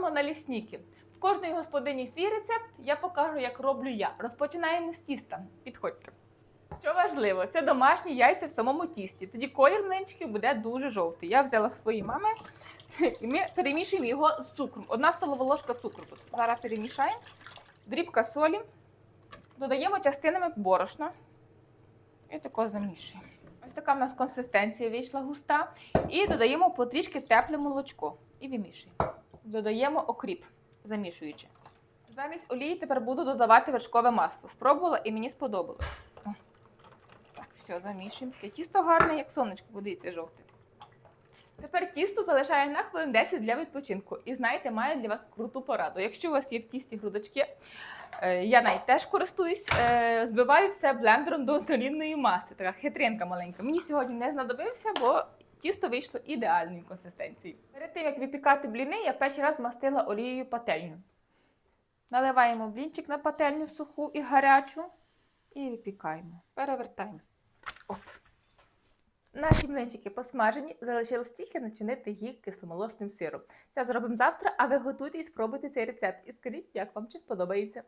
Ставимо на лісніки. В кожної господині свій рецепт. Я покажу, як роблю я. Розпочинаємо з тіста. Підходьте. Що важливо, це домашні яйця в самому тісті. Тоді колір млинчиків буде дуже жовтий. Я взяла свої мами і ми перемішуємо його з цукром. Одна столова ложка цукру тут. Зараз перемішаємо. Дрібка солі. Додаємо частинами борошна. І тако замішуємо. Ось така в нас консистенція вийшла густа. І додаємо потрішки тепле молочко. І вимішуємо. Додаємо окріп, замішуючи. Замість олії тепер буду додавати вершкове масло. Спробувала і мені сподобалось. Так, все, замішуємо. Тісто гарне, як сонечко, подивіться, жовте. Тепер тісто залишаю на хвилин 10 для відпочинку. І знаєте, маю для вас круту пораду. Якщо у вас є в тісті грудочки, е, я навіть теж користуюсь, е, збиваю все блендером до однорідної маси. Така хитринка маленька. Мені сьогодні не знадобився, бо тісто вийшло ідеальної консистенції. Перед тим, як випікати бліни, я перший раз мастила олією пательню. Наливаємо блінчик на пательню суху і гарячу і випікаємо. Перевертаємо. Оп. Наші млинчики посмажені, залишилось тільки начинити їх кисломолочним сиром. Це зробимо завтра, а ви готуйте і спробуйте цей рецепт. І скажіть, як вам чи сподобається.